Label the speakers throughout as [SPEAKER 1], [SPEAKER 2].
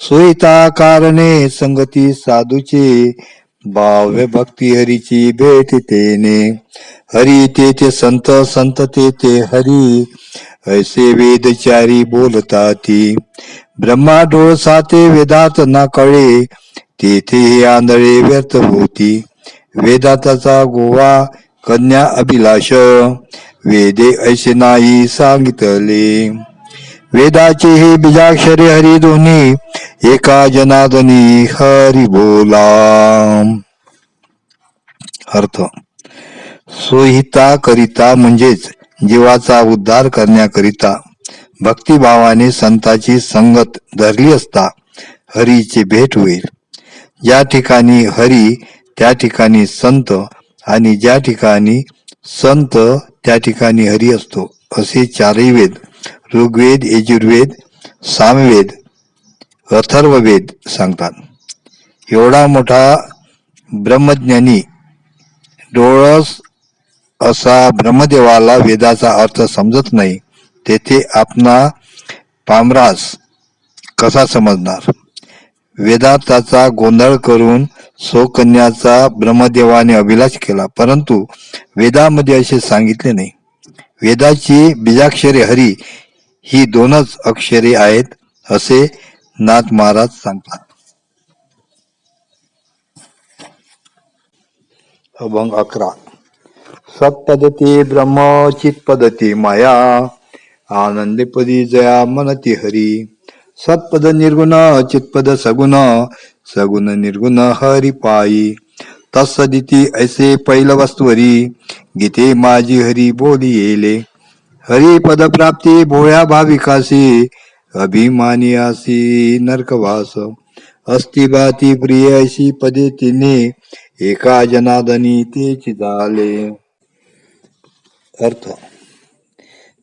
[SPEAKER 1] सोयता कारणे संगती साधूची भाव्य भक्ती हरीची भेट तेने. हरी ते ते संत संत ते ते हरी ऐसे वेदचारी बोलताती. ब्रह्मा डोळ साते वेदात ना कळे तेथे आंधळे व्यर्थ होती. वेदाताचा गोवा कन्या अभिलाष वेदे ऐसे नाही सांगितले. वेदाचे हे बीजाक्षरे हरी दोन्ही एका जनादनी हरी बोला. अर्थ सोहिता करिता म्हणजेच जीवाचा उद्धार करण्याकरिता भक्तिभावाने संताची संगत धरली असता हरीची भेट होईल. ज्या ठिकाणी हरी त्या ठिकाणी संत आणि ज्या ठिकाणी संत त्या ठिकाणी हरी असतो असे चारही वेद ऋग्वेद यजुर्वेद सामवेद अथर्ववेद सांगतात. एवढा मोठा ब्रह्मज्ञानी डोळस असा ब्रह्मदेवाला वेदाचा अर्थ समजत नाही तेथे आपणा पामरास कसा समजणार? वेदार्थाचा गोंधळ करून सोकन्याचा ब्रह्मदेवाने अभिलाष केला परंतु वेदामध्ये असे सांगितले नाही. वेदाची बीजाक्षरे हरी ही दोनच अक्षरे आहेत असे नाथ महाराज सांगतात. अभंग अकरा. सत्पदती ब्रह्म चित्पदती माया आनंदपदी जया मनती हरी. सत्पद निर्गुण चित्पद सगुण सगुण निर्गुण हरी पायी. तत्सदिती ऐसे पैल वस्तुवरी गीते माझी हरी बोली येले. हरी पदप्राप्ती भोळ्या भाविकासी अभिमानी आसी नरकवास. अस्ति भाती प्रिय अशी पदे तिने एका जनादनी ते झाले अर्थ.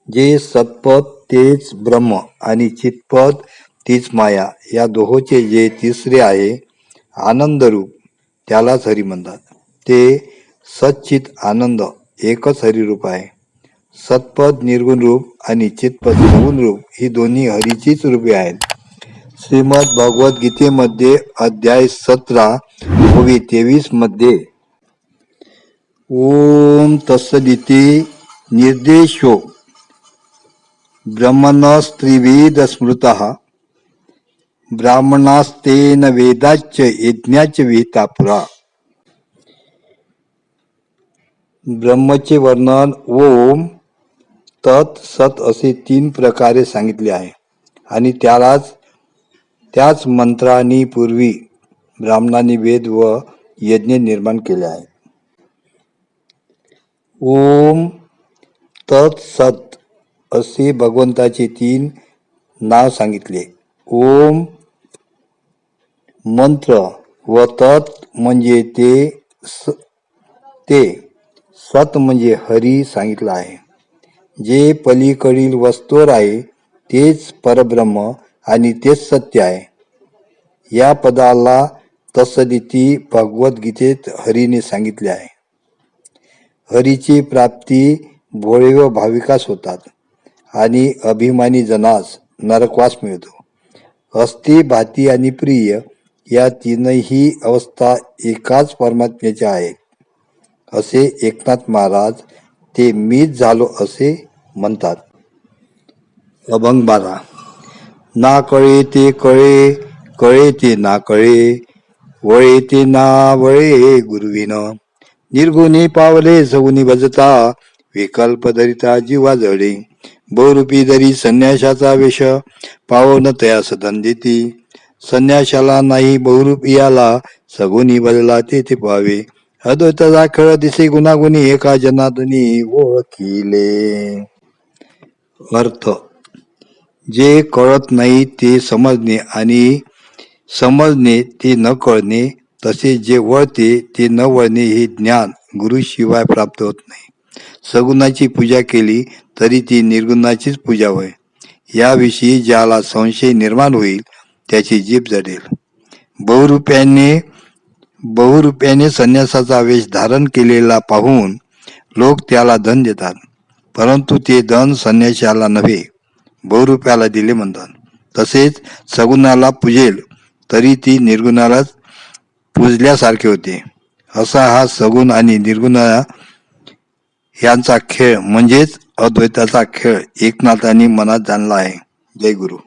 [SPEAKER 1] जे सत्पद तेच ब्रह्म आणि चितपद तीच माया या दोहोचे जे तिसरे आहे आनंदरूप त्यालाच हरी म्हणतात ते सच्चित आनंद एकच हरिरूप आहे. सत्पद निर्गुण रूप आणि चितपद सगुण रूप ही दोन्ही हरीचीच रूपे आहेत. श्रीमद भगवत गीतेमध्ये अध्याय सतरा ओवी तेवीसमध्ये ओम तत्सदिती निर्देशो ब्रह्मणस्त्रिवेद स्मृत ब्राह्मणास्तेन वेदाच यज्ञाच विहिता पुरा। ब्रह्मचे वर्णन ओम तत् सत असे तीन प्रकारे सांगितले आहे. आणि त्यालाच त्याच मंत्रांनी पूर्वी ब्राह्मणांनी वेद व यज्ञ निर्माण केले आहे. ओम तत् सत असे भगवंताचे तीन नाव सांगितले. ओम मंत्र व तत् म्हणजे ते स ते सत म्हणजे हरी सांगितलं आहे. जे पलीकडील वस्तूवर आहे तेच परब्रह्म आणि तेच सत्य आहे. या पदाला तत्सदिती भगवद्गीतेत हरीने सांगितले आहे. हरीची प्राप्ती भोळे व भाविकास होतात आणि अभिमानी जनास नरकवास मिळतो. अस्थि भाती आणि प्रिय या तीनही अवस्था एकाच परमात्म्याच्या आहेत असे एकनाथ महाराज ते मीच झालो असे म्हणतात. अभंग बारा. ना कळे ते कळे कळे ते ना कळे वळे ते ना वळे गुरुविन. निर्गुणी पावले सगुनी भजता विकल्प धरिता जीवा जळे बहुरूपी दरी संन्याशाचा वेश पावन तया सदन देती संन्याशाला नाही बहुरूपी याला सगुनी बदला ते ते पावे. अद्वैताचा खेळ दिसे गुणागुणी एका जनादुनी ओळखिले. अर्थ जे कळत नाही ते समजणे आणि समजणे ते न कळणे तसे जे वळते ते न वळणे हे ज्ञान गुरुशिवाय प्राप्त होत नाही. सगुणाची पूजा केली तरी ती निर्गुणाचीच पूजा होय. याविषयी ज्याला संशय निर्माण होईल त्याची जीभ जडेल. बहुरूप्याने बहुरूप्याने संन्यासाचा वेश धारण केलेला पाहून लोक त्याला धन देतात परंतु ते धन संन्याशाला नव्हे बहुरूप्याला दिले म्हणतात. तसेच सगुणाला पूजेल तरी ती निर्गुणालाच पूजल्यासारखे होते. असा हा सगुण आणि निर्गुणा यांचा खेळ म्हणजेच अद्वैताचा खेळ एकनाथांनी मनात जाणला आहे. जय गुरु.